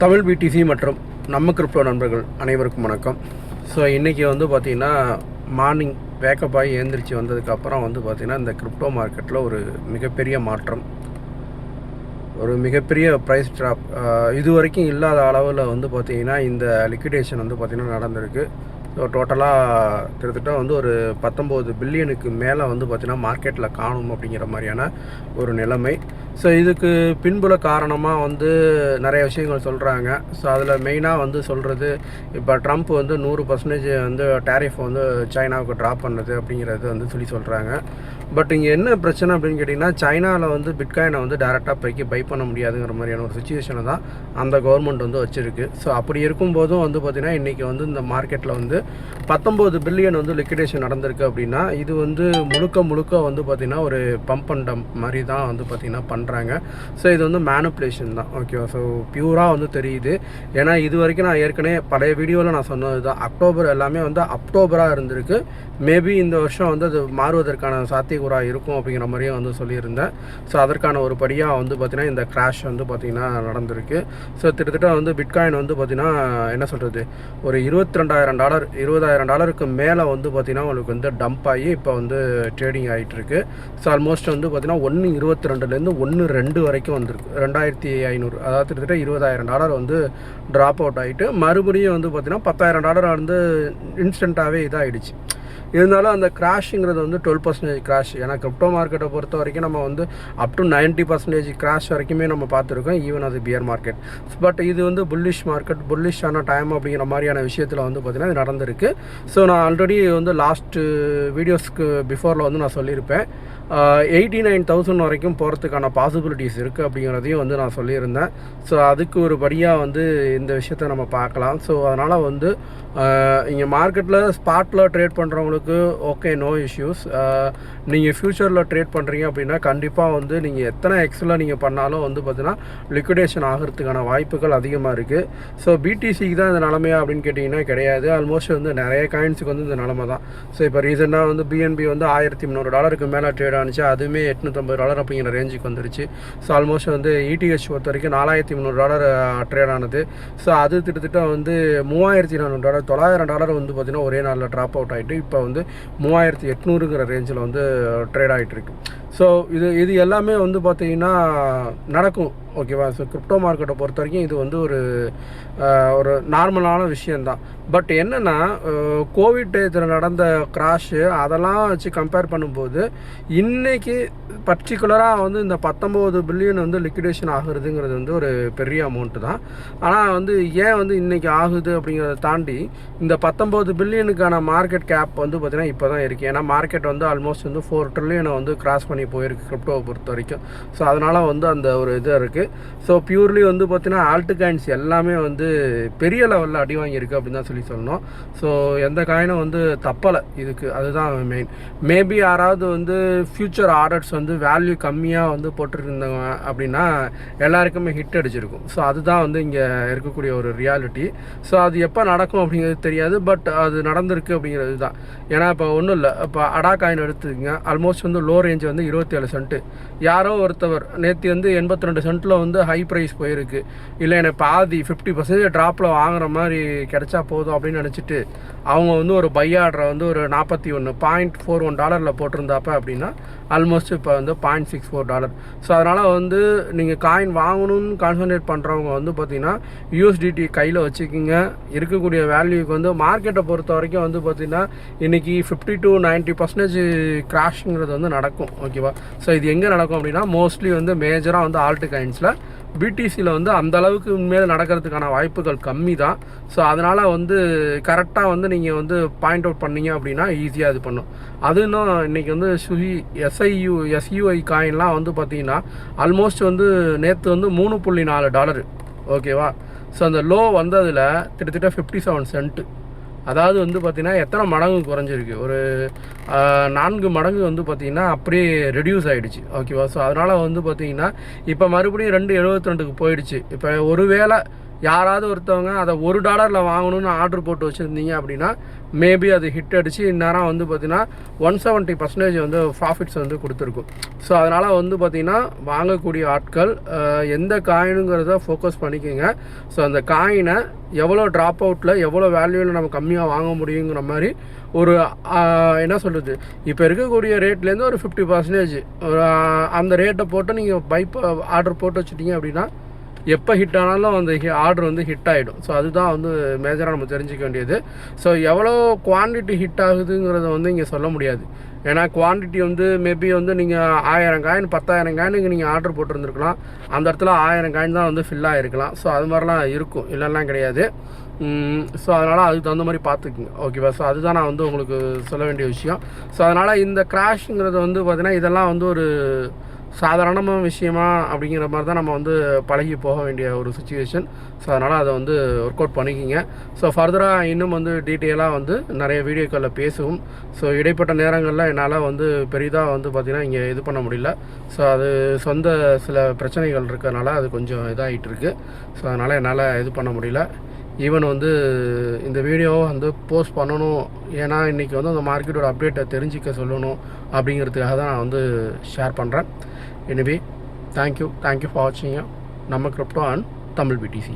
Tamil BDC மற்றும் நம்ம crypto நண்பர்கள் அனைவருக்கும் வணக்கம். ஸோ இன்றைக்கி வந்து பார்த்திங்கன்னா மார்னிங் வேக்கப்பாகி எழுந்திரிச்சு வந்ததுக்கப்புறம் வந்து பார்த்திங்கன்னா இந்த கிரிப்டோ மார்க்கெட்டில் ஒரு மிகப்பெரிய மாற்றம். ஒரு மிகப்பெரிய ப்ரைஸ் ட்ராப் இது வரைக்கும் இல்லாத அளவில் வந்து பார்த்திங்கன்னா இந்த லிக்விடேஷன் வந்து பார்த்திங்கன்னா நடந்திருக்கு. டோட்டலாக கிட்டத்தட்ட வந்து ஒரு பத்தொம்போது பில்லியனுக்கு மேலே வந்து பார்த்திங்கன்னா மார்க்கெட்டில் காணும் அப்படிங்கிற மாதிரியான ஒரு நிலைமை. ஸோ இதுக்கு பின்புல காரணமாக வந்து நிறைய விஷயங்கள் சொல்கிறாங்க ஸோ அதில் மெயினாக வந்து சொல்கிறது இப்போ ட்ரம்ப் வந்து நூறு பர்சன்டேஜ் வந்து டேரிஃப் வந்து சைனாவுக்கு ட்ராப் பண்ணது அப்படிங்கிறது வந்து சொல்லி சொல்கிறாங்க பட் இங்கே என்ன பிரச்சனை அப்படின்னு கேட்டிங்கன்னா சைனாவில் வந்து பிட்காயினை வந்து டேரெக்டாக போய்க்கு பை பண்ண முடியாதுங்கிற மாதிரியான ஒரு சுச்சுவேஷனை தான் அந்த கவர்மெண்ட் வந்து வச்சுருக்கு. ஸோ அப்படி இருக்கும்போதும் வந்து பார்த்திங்கன்னா இன்றைக்கி வந்து இந்த மார்க்கெட்டில் வந்து பத்தொம்போது பில்லியன் வந்து லிக்விடேஷன் நடந்திருக்கு அப்படின்னா இது வந்து முழுக்க முழுக்க வந்து பார்த்திங்கன்னா ஒரு பம்ப் அண்ட் டம்ப் மாதிரி தான் வந்து பார்த்திங்கன்னா பண்ணுறாங்க ஸோ இது வந்து மேனுப்புலேஷன் தான். ஓகேவா ஸோ பியூராக வந்து தெரியுது. ஏன்னா இது வரைக்கும் நான் ஏற்கனவே பழைய வீடியோவில் நான் சொன்னது தான். அக்டோபர் எல்லாமே வந்து அக்டோபராக இருந்திருக்கு. மேபி இந்த வருஷம் வந்து அது மாறுவதற்கான சாத்தியக்கூறாக இருக்கும் அப்படிங்கிற மாதிரியும் வந்து சொல்லியிருந்தேன். ஸோ அதற்கான ஒரு படியாக வந்து பார்த்திங்கன்னா இந்த கிராஷ் வந்து பார்த்திங்கன்னா நடந்திருக்கு. ஸோ கிட்டத்தட்ட வந்து பிட்காயின் வந்து பார்த்திங்கன்னா என்ன சொல்கிறது ஒரு இருபத்தி ரெண்டாயிரம் டாலர் இருபதாயிரம் டாலருக்கு மேலே வந்து பார்த்திங்கன்னா உங்களுக்கு வந்து டம்ப் ஆகி இப்போ வந்து ட்ரேடிங் ஆகிட்டுருக்கு ஸோ ஆல்மோஸ்ட் வந்து பார்த்திங்கன்னா ஒன்று இருபத்தி ரெண்டுலேருந்து ஒன்று ரெண்டு வரைக்கும் வந்திருக்கு. ரெண்டாயிரத்தி ஐநூறு அதாவது கிட்டத்தட்ட இருபதாயிரம் டாலர் வந்து ட்ராப் அவுட் ஆகிட்டு மறுபடியும் வந்து பார்த்திங்கன்னா பத்தாயிரம் டாலர் வந்து இன்ஸ்டண்ட்டாகவே இதாகிடுச்சு இருந்தாலும் அந்த கிராஷுங்கிறது வந்து டுவெல் பர்சன்டேஜ் கிராஷ் ஏன்னா கிரிப்டோ மார்க்கெட்டை பொறுத்த வரைக்கும் நம்ம வந்து up to ninety percentage crash வரைக்குமே நம்ம பார்த்துருக்கோம் ஈவன் அது பியர் மார்க்கெட் பட் இது வந்து புல்லிஷ் மார்க்கெட் புல்லிஷான டைம் அப்படிங்கிற மாதிரியான விஷயத்தில் வந்து பார்த்திங்கன்னா இது நடந்திருக்கு ஸோ நான் ஆல்ரெடி வந்து லாஸ்ட்டு வீடியோஸ்க்கு பிஃபோரில் வந்து நான் சொல்லியிருப்பேன். எயிட்டி நைன் தௌசண்ட் வரைக்கும் போகிறதுக்கான பாசிபிலிட்டிஸ் இருக்குது அப்படிங்கிறதையும் வந்து நான் சொல்லியிருந்தேன். ஸோ அதுக்கு ஒரு படியாக வந்து இந்த விஷயத்த நம்ம பார்க்கலாம். ஸோ அதனால் வந்து இங்கே மார்க்கெட்டில் ஸ்பாட்டில் ட்ரேட் பண்ணுறவங்களுக்கு ஓகே நோ இஷ்யூஸ் நீங்கள் ஃப்யூச்சரில் ட்ரேட் பண்ணுறீங்க அப்படின்னா கண்டிப்பாக வந்து நீங்கள் எத்தனை எக்ஸில் நீங்கள் பண்ணாலும் வந்து பார்த்தீங்கன்னா லிக்விடேஷன் ஆகிறதுக்கான வாய்ப்புகள் அதிகமாக இருக்குது ஸோ பிடிசிக்கு தான் இந்த நிலமையா அப்படின்னு கேட்டிங்கன்னா கிடையாது. ஆல்மோஸ்ட் வந்து நிறைய காயின்ஸுக்கு வந்து இந்த நிலமை தான். ஸோ இப்போ ரீசெண்டாக வந்து பிஎன்பி வந்து ஆயிரத்தி முந்நூறு டாலருக்கு மேலே ட்ரேட் ஆனிச்சு அதுவுமே எட்நூற்றம்பது டாலர் அப்படிங்கிற ரேஞ்சுக்கு வந்துருச்சு. ஸோ ஆல்மோஸ்ட் வந்து இடிஹெச் பொறுத்த வரைக்கும் நாலாயிரத்தி முந்நூறு டாலர் uh, ட்ரேட் ஆனது. ஸோ அது கிட்டத்தட்ட வந்து மூவாயிரத்தி நானூறு டாலர் தொள்ளாயிரம் டாலர் வந்து பார்த்திங்கன்னா ஒரே நாளில் ட்ராப் அவுட் ஆகிட்டு இப்போ வந்து மூவாயிரத்தி எட்நூறுங்கிற ரேஞ்சில் வந்து uh, ட்ரேட் ஆகிட்டு இருக்கு. ஸோ இது இது எல்லாமே வந்து பார்த்திங்கன்னா நடக்கும். ஓகேவா? ஸோ கிரிப்டோ மார்க்கெட்டை பொறுத்த வரைக்கும் இது வந்து ஒரு ஒரு நார்மலான விஷயந்தான் பட் என்னென்னா கோவிட் இதில் நடந்த கிராஷு அதெல்லாம் வச்சு கம்பேர் பண்ணும்போது இன்றைக்கி பர்டிகுலராக வந்து இந்த பத்தொம்போது பில்லியன் வந்து லிக்விடேஷன் ஆகுறதுங்கிறது வந்து ஒரு பெரிய அமௌண்ட்டு தான். ஆனால் வந்து ஏன் வந்து இன்றைக்கி ஆகுது அப்படிங்கிறத தாண்டி இந்த பத்தொம்போது பில்லியனுக்கான மார்க்கெட் கேப் வந்து பார்த்திங்கன்னா இப்போ தான் இருக்குது ஏன்னா மார்க்கெட் வந்து ஆல்மோஸ்ட் வந்து ஃபோர் ட்ரில்லியனை வந்து கிராஸ் பண்ணி போயிருக்கு கிரிப்டோவை பொறுத்த வரைக்கும் ஸோ அதனால் வந்து அந்த ஒரு இது இருக்குது ஸோ பியூர்லி வந்து பார்த்தீங்கன்னா ஆல்ட்டு காயின்ஸ் எல்லாமே வந்து பெரிய லெவலில் அடி வாங்கியிருக்கு அப்படின்னு தான் சொல்லி சொல்லணும். ஸோ எந்த காயினும் வந்து தப்பலை. இதுக்கு அதுதான் மெயின் மேபி யாராவது வந்து ஃப்யூச்சர் ஆர்டர்ஸ் வந்து வேல்யூ கம்மியாக வந்து போட்டுருந்தாங்க அப்படின்னா எல்லாருக்குமே ஹிட் அடிச்சிருக்கும். ஸோ அதுதான் வந்து இங்கே இருக்கக்கூடிய ஒரு ரியாலிட்டி ஸோ அது எப்போ நடக்கும் அப்படிங்கிறது தெரியாது பட் அது நடந்திருக்கு அப்படிங்கிறது தான். ஏன்னா இப்போ ஒன்றும் இல்லை. இப்போ அடா காயின் எடுத்துக்கங்க. ஆல்மோஸ்ட் வந்து லோ ரேஞ்ச் வந்து இருபத்தேழு சென்ட்டு யாரோ ஒருத்தவர் நேற்று வந்து எண்பத்தி ரெண்டு சென்ட்டில் வந்து ஹை ப்ரைஸ் போயிருக்கு. இல்லை எனக்கு பாதி ஃபிஃப்டி பர்சன்டேஜ் ட்ராப்பில் வாங்குற மாதிரி கிடைச்சா போதும் அப்படின்னு நினச்சிட்டு அவங்க வந்து ஒரு பை ஆர்டரை வந்து ஒரு நாற்பத்தி ஒன்று பாயிண்ட் ஃபோர் ஒன் டாலரில் போட்டிருந்தாப்ப அப்படின்னா ஆல்மோஸ்ட் இப்போ வந்து point six four dollar so அதனால் வந்து நீங்கள் காயின் வாங்கணும்னு கான்சன்ட்ரேட் பண்ணுறவங்க வந்து பார்த்தீங்கன்னா யூஎஸ்டிடி கையில் வச்சுக்கிங்க. இருக்கக்கூடிய வேல்யூக்கு வந்து மார்க்கெட்டை பொறுத்த வரைக்கும் வந்து பார்த்திங்கன்னா இன்றைக்கி ஃபிஃப்டி டு நைன்ட்டி பர்சன்டேஜ் கிராஷுங்கிறது வந்து நடக்கும் ஓகேவா ஸோ இது எங்கே நடக்கும் அப்படின்னா மோஸ்ட்லி வந்து மேஜராக வந்து ஆல்ட்டு காயின்ஸில் பிடிசியில் வந்து அந்த அளவுக்கு உண்மையில் நடக்கிறதுக்கான வாய்ப்புகள் கம்மி தான் ஸோ அதனால் வந்து கரெக்டாக வந்து நீங்கள் வந்து பாயிண்ட் அவுட் பண்ணீங்க அப்படின்னா ஈஸியாக இது பண்ணும். அது இன்னும் இன்றைக்கி வந்து சுகி எஸ்ஐயு எஸ்யூஐ காயின்லாம் வந்து பார்த்தீங்கன்னா ஆல்மோஸ்ட் வந்து நேற்று வந்து மூணு புள்ளி நாலு டாலரு ஓகேவா ஸோ அந்த லோ வந்ததில் கிட்டத்தட்ட ஃபிஃப்டி செவன் சென்ட்டு அதாவது வந்து பார்த்திங்கன்னா எத்தனை மடங்கு குறைஞ்சிருக்கு? ஒரு நான்கு மடங்கு வந்து பார்த்திங்கன்னா அப்படியே ரெடியூஸ் ஆகிடுச்சு ஓகேவா ஸோ அதனால் வந்து பார்த்திங்கன்னா இப்போ மறுபடியும் ரெண்டு எழுபத்தி ரெண்டுக்கு போயிடுச்சு. இப்போ ஒருவேளை யாராவது ஒருத்தவங்க அதை ஒரு டாலரில் வாங்கணும்னு ஆர்டர் போட்டு வச்சுருந்தீங்க அப்படின்னா மேபி அது ஹிட் அடித்து இந்நேரம் வந்து பார்த்தீங்கன்னா ஒன் செவன்ட்டி பர்சன்டேஜ் வந்து ப்ராஃபிட்ஸ் வந்து கொடுத்துருக்கும். ஸோ அதனால் வந்து பார்த்திங்கன்னா வாங்கக்கூடிய ஆட்கள் எந்த காயினுங்கிறத ஃபோக்கஸ் பண்ணிக்கோங்க. ஸோ அந்த காயினை எவ்வளோ ட்ராப் அவுட்டில் எவ்வளோ வேல்யூவில் நம்ம கம்மியாக வாங்க முடியுங்கிற மாதிரி ஒரு என்ன சொல்கிறது இப்போ இருக்கக்கூடிய ரேட்லேருந்து ஒரு ஃபிஃப்டி பர்சன்டேஜ் அந்த ரேட்டை போட்டு நீங்கள் பைப் ஆர்டர் போட்டு வச்சுட்டீங்க அப்படின்னா எப்போ ஹிட் ஆனாலும் அந்த ஆர்டர் வந்து ஹிட் ஆகிடும் ஸோ அதுதான் வந்து மேஜராக நம்ம தெரிஞ்சிக்க வேண்டியது. ஸோ எவ்வளோ குவான்டிட்டி ஹிட் ஆகுதுங்கிறத வந்து இங்கே சொல்ல முடியாது. ஏன்னா குவான்டிட்டி வந்து மேபி வந்து நீங்கள் ஆயிரம் காயின் பத்தாயிரம் காயினுக்கு நீங்கள் ஆர்டர் போட்டிருந்துருக்கலாம். அந்த இடத்துல ஆயிரம் காயின் தான் வந்து ஃபில்லாக இருக்கலாம் ஸோ அது மாதிரிலாம் இருக்கும். இல்லைலாம் கிடையாது. ஸோ அதனால் அதுக்கு தகுந்த மாதிரி பார்த்துக்குங்க. ஓகேவா ஸோ அதுதான் நான் வந்து உங்களுக்கு சொல்ல வேண்டிய விஷயம். ஸோ அதனால் இந்த கிராஷுங்கிறது வந்து பார்த்திங்கன்னா இதெல்லாம் வந்து ஒரு சாதாரணமான விஷயமா அப்படிங்கிற மாதிரி தான் நம்ம வந்து பழகி போக வேண்டிய ஒரு சுச்சுவேஷன் ஸோ அதனால் அதை வந்து ஒர்க் அவுட் பண்ணிக்கிங்க. ஸோ ஃபர்தராக இன்னும் வந்து டீட்டெயிலாக வந்து நிறைய வீடியோக்களில் பேசுவோம். ஸோ இடைப்பட்ட நேரங்களில் என்னால் வந்து பெரிதாக வந்து பார்த்திங்கன்னா இங்கே இது பண்ண முடியல. ஸோ அது சொந்த சில பிரச்சனைகள் இருக்கிறனால அது கொஞ்சம் இதாகிட்டு இருக்குது ஸோ அதனால் என்னால் இது பண்ண முடியல. ஈவன் வந்து இந்த வீடியோவை வந்து போஸ்ட் பண்ணணும். ஏன்னா இன்றைக்கி வந்து அந்த மார்க்கெட்டோட அப்டேட்டை தெரிஞ்சிக்க சொல்லணும் அப்படிங்கிறதுக்காக தான் நான் வந்து ஷேர் பண்ணுறேன் எனவே தேங்க்யூ தேங்க்யூ ஃபார் வாட்சிங்க நம்ம கிரிப்டோ அண்ட் தமிழ் பிடிசி